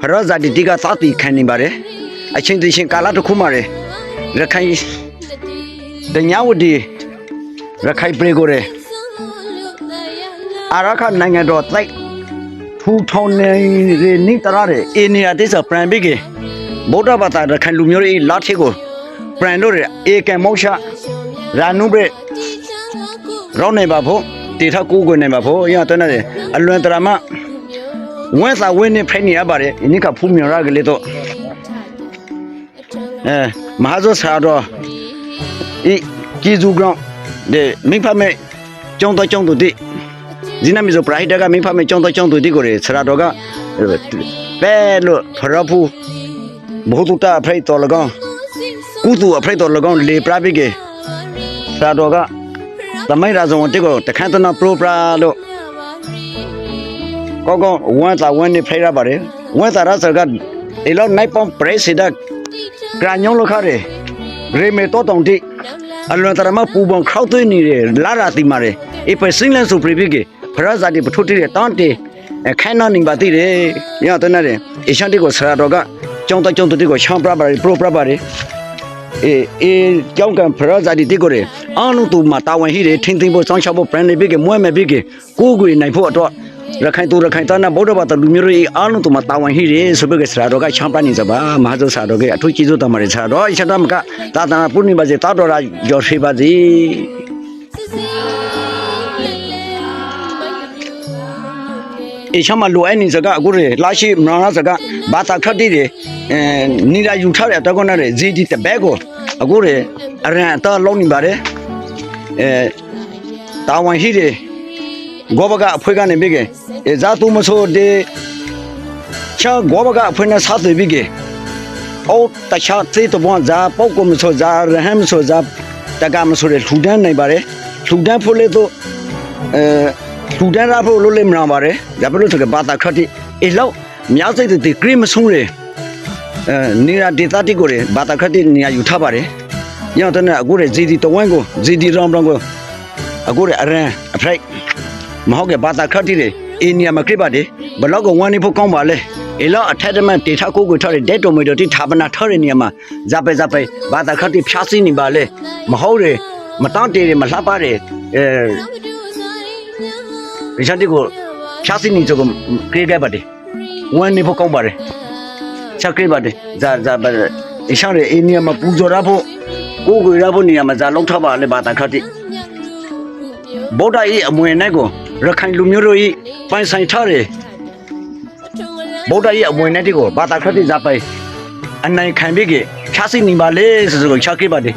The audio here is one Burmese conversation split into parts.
ဖရောဇာတိတိကသာတိခံနေပါတယ်အချင်းတချင်းကာလတစ်ခုမှရရခိုင်တညာဝတီရခိုင်ပရေကိုရအာရခနိုင်ငံတော်တိုက်ထူထောင်နေရနိတရတဲ့အိနေရတိစပရန်ဘိကေဗုဒ္ဓဘာသာရခိုင်လူမျိုးရေးလာထေကိုပရန်လို့ရအေကံမောရှာရာနုဘရရောင်းနေပါဖို့တေထကိုကိုနေပါဖို့ရတဲ့နဲ့အလွန်တရာမ ဝဲစာဝဲနေဖိုင်နေရပါတယ်ဒီနေ့ကဖူးမြော်ရကလေးတော့အဲမဟာဇောဆရာတော်ဤဂျေဇူးကောင်ဒီမိဖမဲကျောင်းတော်ကျောင်းသူတိဒီနမီဇိုပရိုက်တာကမိဖမဲကျောင်းတော်ကျောင်းသူတိကိုရဆရာတော်ကပဲလို့ဖရဖူဘုသူတာအဖိုက်တော်လကောင်ကုသူအဖိုက်တော်လကောင်လေပရာပိကေဆရာတော်ကသမိုင်းရာဇုံတစ်ကိုတခန့်တနာပရိုပရာလို့ ကောကောဝမ်းသာဝမ်းနေဖိရပါတယ်ဝမ်းသာရစကဒီလောက်နိုင်ပုံပရက်စီဒကရညုံလောက်ခရဲရေမေတော့တောင်တိအလွန်တရမပူပုံခောက်သွင်းနေတယ်လာရာတိမာတယ်အပစင်းလန်ဆိုပရိပိကေဖရဇာတိပထုတိတဲ့တန်တေခိုင်နာနေပါတိတယ်ညတော့နေတယ်အရှန်တိကိုဆရာတော်ကကျောင်းတကျောင်းတိကိုချမ်ပရပါပရိုပရပါတယ်အေးအေးကြောင်းကံဖရဇာတိတိကိုရအားလုံးသူမှာတာဝန်ရှိတယ်ထင်းထင်းဖို့စောင်းရှောက်ဖို့ brand လေးပြီးကမွဲ့မဲ့ပြီးကကိုကိုနိုင်ဖို့အတွက် ရခိုင်သူရခိုင်တန်းဗုဒ္ဓဘာသာလူမျိုးတွေအားလုံးသူမှာတာဝန်ရှိတယ်ဆိုပြီးကဆရာတော်ကချမ်းပန်းနေစပါမဟာဇောဆရာတော်ကအထူးကျေးဇူးတင်ပါတယ်ဆရာတော်အချက်တမကသာသနာပုဏ္ဏပါစေတာတော်ရာရောရှိပါစေအချမ်းမလိုအပ်နေစကအခုရလာရှိမနာစကဘာသာခတ်တည်တယ်အဲနေရာယူထားတဲ့တကောနဲ့ဇီဒီတဘဲကိုအခုရအရန်အတော်လုံးနေပါတယ်အဲတာဝန်ရှိတယ် goba ကအဖွဲကနေပြီးကအဲဇာတူမဆိုတဲ့ချာ goba ကအဖွဲနဲ့စားတယ်ပြီးကအော်တခြားသေတဘွန်ဇာပောက်ကမဆိုဇာရဟမ်ဆိုဇာတကမဆိုတဲ့ထူတန်းနိုင်ပါတယ်ထူတန်းဖို့လေတော့အဲထူတန်းရဖို့လို့လေမနာပါတယ်ဒါပဲလို့ဆိုကဘာသာခတ်တိအေလောက်မြောက်စိတ်တဲ့ဂရိမဆုံးရအဲနေရာဒေသတိကိုရဘာသာခတ်တိနေရာယူထားပါတယ်ညောင်းတဲ့အခုရဇီဒီတဝိုင်းကိုဇီဒီရမ်ရမ်ကိုအခုရအရန်အဖိုက် မဟုတ်ကဘာသာခတ်တိလေအင်းနီယာမခရစ်ပါတယ်ဘလောက်ကဝမ်းနေဖို့ကောင်းပါလေအလောအထက်တမန်ဒေတာကိုကိုထော်တဲ့ဒက်တိုမီတိုတိဌာပနာထော်တဲ့နေရာမှာဇာပဲဇာပဲဘာသာခတ်တိဖြားစင်းနေပါလေမဟုတ်တယ်မတန်းတေတယ်မလှပတယ်အဲရချန်တီကိုဖြားစင်းနေဆိုကခရစ်ခဲ့ပါတယ်ဝမ်းနေဖို့ကောင်းပါတယ်ချက်ခရစ်ပါတယ်ဇာဇာပဲအရှောင်းရဲ့အင်းနီယာမှာပူဇော်ရဖို့ကိုကိုရဖို့နေရာမှာဇာလုံးထပါလေဘာသာခတ်တိဗုဒ္ဓ၏အမွေနဲ့ကို ရခိုင်လူမျိုးတို့၏ပိုင်ဆိုင်ထားတယ်ဗုဒ္ဓ၏အမွေနဲ့တကိုဘာသာခရစ်ဇာပိုင်အနိုင်ခံပြီးကဖြားစိနေပါလေဆိုဆိုချခဲ့ပါတယ်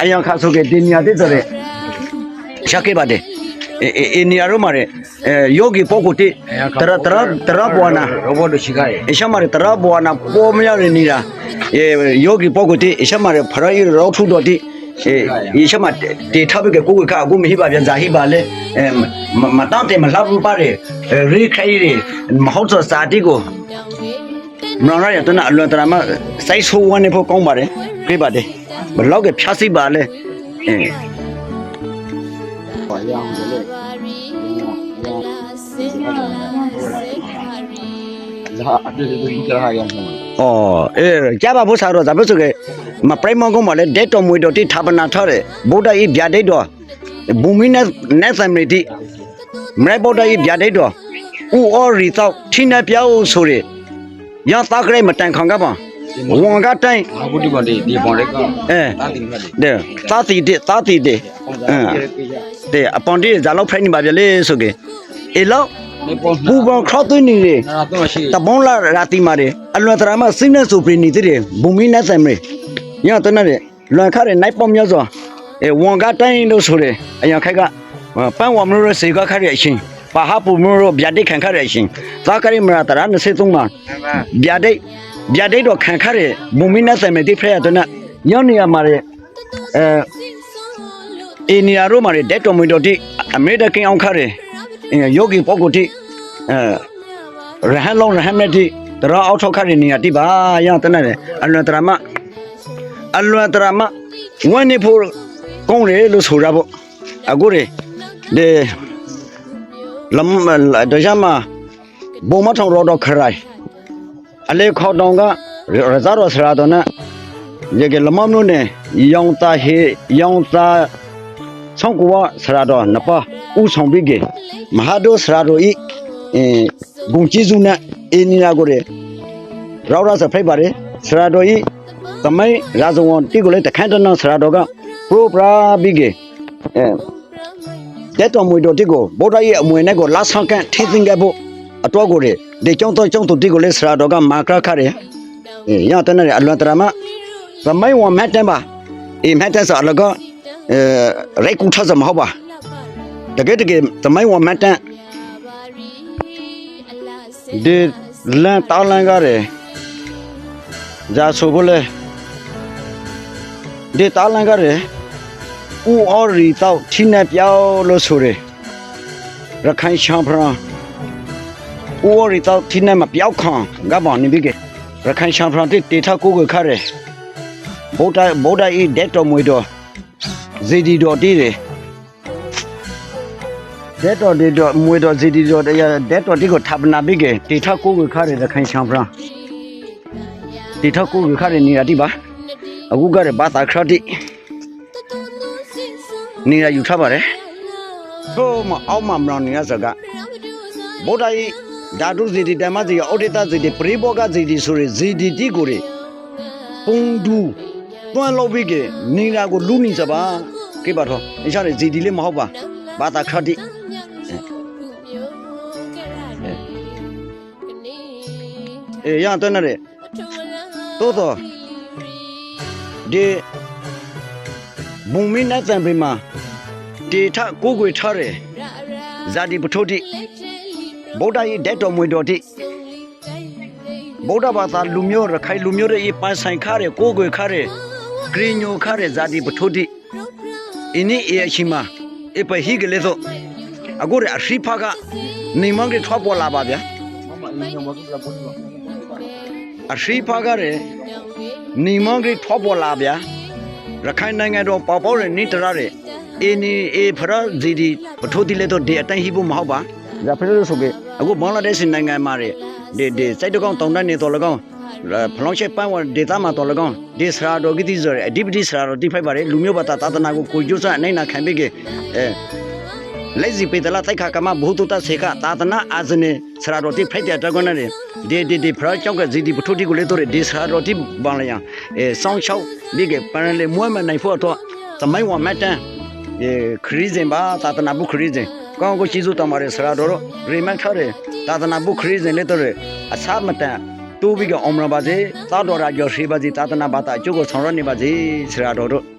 အယံခါဆိုကတင်ညာတဲ့တဲ့ချခဲ့ပါတယ်အဲအဲနေရာရောမှာအဲယောဂီပုဂ္ဂိုလ်တိတရတရတရဘဝနာ robot ရှိခိုင်းအရှမရတရဘဝနာပေါ်မရနေတာအဲယောဂီပုဂ္ဂိုလ်တိအရှမရဖရယရောထုတော်တိ ယေရှုမတေထဘကကိုကကိုမဟိပါပြန်ဇာဟိပါလေမတန့်တယ်မလှဘူးပါတယ်ရိခိုင်ရီမဟုတ်သောစာတိကိုမရရတနာအလွန်တရာမစိုက်ဆိုးဝန်းနေဖို့ကောင်းပါတယ်ပြပါတယ်ဘလောက်ကဖြားစိပါလေဘာရောင်းလဲလာအတူတူကြားရအောင်။အော်အဲကြပါဖို့စားတော့ဒါပဲဆိုကြ မပရိမောကုံမလဲဒက်တော်မွေတော်တိဌာပနာထားတယ်ဗုဒ္ဓဤဗျာဒိတ်တော်ဘူမီနဲ့နဲ့သမရီတိမရဗုဒ္ဓဤဗျာဒိတ်တော်ဥအော်ရီတော့ထိနေပြောင်းဆိုရရတာကလေးမတန်ခံကပါဝန်ကတိုင်းအခုဒီမှာဒီဒီပေါ်ရက်ကအဲတာတင်မှတ်တယ်တဲ့သာတိတဲ့သာတိတဲ့တဲ့အပွန်တိဇာလောက်ဖိုင်နေပါဗျလေဆိုကအေလောက်ဒီပေါ်ပူပေါင်းခောက်သွင်းနေတယ်နာတော့ရှိတဘုံလာရာတိမာတယ်အလွန်တရာမစိနေဆိုပြနေတယ်ဘူမီနဲ့သမရီ ညတနတဲ့လွန်ခါတဲ့နိုင်ပေါများစွာအဲဝန်ကတိုင်းလို့ဆိုတယ်အရင်ခိုက်ကပန်းဝမလို့စေကခါတဲ့အရှင်ပါဟပူမလို့ဗျာဒိတ်ခံခါတဲ့အရှင်သာကရိမရာတရာ23မှာဗျာဒိတ်ဗျာဒိတ်တော့ခံခါတဲ့ဘူမီနဲ့သမရီတိဖရရတဲ့ညနေရမှာတဲ့အဲအင်းနီယာရိုမှာတဲ့ဒက်တော်မီတော်တိအမေရိကန်အောင်ခါတဲ့ယောဂီပုဂ္ဂိုလ်တိအဲရဟန်းလုံးရဟန်းမြတ်တိတရအောက်ထောက်ခရနေရတိပါရတနဲ့အလွန်တရမ အလွန်တရမဝန်းနေဖို့ကောင်းတယ်လို့ဆိုတာပေါ့အခုလေဒီလမ်ဒကြမဘုံမထောင်တော့ခရိုင်အလေခေါတောင်ကရဇာတော်ဆရာတော်နဲ့ရေကလမမလို့နဲ့ရောင်သားဟေရောင်သားဆောင်ကွာဆရာတော်နပါဥဆောင်ပြီးကမဟာဒိုဆရာတော်ဤအဲဂုံကျေးဇူးနဲ့အင်းနီလာကိုရရောက်ရစဖိတ်ပါရဆရာတော်ဤ သမိုင်းရာဇဝန်တိကိုလည်းတခန့်တနဆရာတော်ကပရိုပရာပြီးကအဲတဲ့တော်မွေတော်တိကိုဗုဒ္ဓရဲ့အမွေနဲ့ကိုလာဆောင်ကန်ထင်းသင်ခဲ့ဖို့အတော်ကိုရဒီကြောင့်တော့ကြောင့်တို့တိကိုလည်းဆရာတော်ကမာကရခရဲအဲရတဲ့နဲ့အလွန်တရာမသမိုင်းဝမတ်တန်ပါအေမတ်တန်ဆိုအလကအဲရိုက်ကူထဇမဟုတ်ပါတကယ်တကယ်သမိုင်းဝမတ်တန်ဒီလန်တောင်းလန်ကရဲဂျာဆိုဖို့လဲ ဒီတောင်းလန်ကရဲဦးအော်ရီတော့ထိနေပြောင်းလို့ဆိုရယ်ရခိုင်ချမ်ပရာဦးအော်ရီတော့ထိနေမပြောင်းခံငါဘောင်နေပြီကရခိုင်ချမ်ပရာတိတေထကိုကိုခါရဲဗုဒ္ဓဗုဒ္ဓဤဒက်တော်မွေတော်ဇေဒီတော်တီးတယ်ဒက်တော်ဒီတော်မွေတော်ဇေဒီတော်တရားဒက်တော်တီကိုထပ်နာပြီကတေထကိုကိုခါရဲရခိုင်ချမ်ပရာတေထကိုကိုခါရဲနေရတိပါ အခုကရဘာသာခရတိနေရယူထားပါတယ်ဟိုမအောင်မမလောင်နေရစကဗုဒ္ဓဤဓာတုဇေဒီတမဇေဩဒိတဇေဒီပရိဘောဂဇေဒီဆိုရယ်ဇေဒီတိကိုရပုံဒူတွန်းလောက်ပြီးကနေရာကိုလူနေစပါကိပါတော့အရှာရဇေဒီလေးမဟုတ်ပါဘာသာခရတိအေးရတဲ့နဲ့တိုးတော့ ဒီဘုံမင်းနဲ့တံပင်မှာတေထကိုကိုထားတယ်ဇာတိပထုတိဗုဒ္ဓရဲ့ဓာတ်တော်မွေတော်တိဗုဒ္ဓဘာသာလူမျိုးရခိုင်လူမျိုးရဲ့ပန်းဆိုင်ခါတဲ့ကိုကိုခါတဲ့ဂရညိုခါတဲ့ဇာတိပထုတိအင်းဤအရှိမအပဟိကလေသောအခုရအရှိဖာကနေမငယ်ထွားပေါ်လာပါဗျာမမအင်းရောမကလာပေါ်ပါအရှိဖာကရ နေမငယ်ထွားပေါ်လာဗျာရခိုင်နိုင်ငံတော်ပေါ်ပေါ်ရနေတရတဲ့အင်းဤအဖရဇီဒီပထုတိလေတော့ဒီအတိုင်းဟိဖို့မဟုတ်ပါဒါဖရလို့ဆိုကေအခုဘင်္ဂလားဒေ့ရှ်နိုင်ငံမှာတဲ့ဒီဒီစိုက်တကောင်တောင်းတနေတော်လကောင်ဖလောင်းချက်ပန်းဝဒေတာမှာတော်လကောင်ဒီစရာတော်ဂတိဆိုရအဓိပတိစရာတော်တိဖိုက်ပါတယ်လူမျိုးဘာသာသာသနာကိုကိုကျိုးစားအနိုင်နာခံပြီးကအဲ လက်စီပေတလာတိုက်ခါကမဘုသူတဆေခသာသနာအာဇနေဆရာတော်တိဖိုက်တဲ့တကွန်းနဲ့ဒီဒီဒီဖရာကြောက်ကဇီဒီပထုတိကိုလေတော့ဒီဆရာတော်တိဘာလျံအဲဆောင်းချောက်မိကပန်လေမွဲမနိုင်ဖို့တော့သမိုင်းဝမတ်တန်အဲခရီးစဉ်ပါသာသနာဘုခရီးစဉ်ကောင်းကိုရှိစုတော်မှာဆရာတော်တို့ရီမန်ထားတယ်သာသနာဘုခရီးစဉ်လေတော့အစာမတန်တူပြီးကအောင်မပါစေသာတော်ရာကျော်ရှိပါစေသာသနာဘာသာအကျိုးကိုဆောင်ရနေပါစေဆရာတော်တို့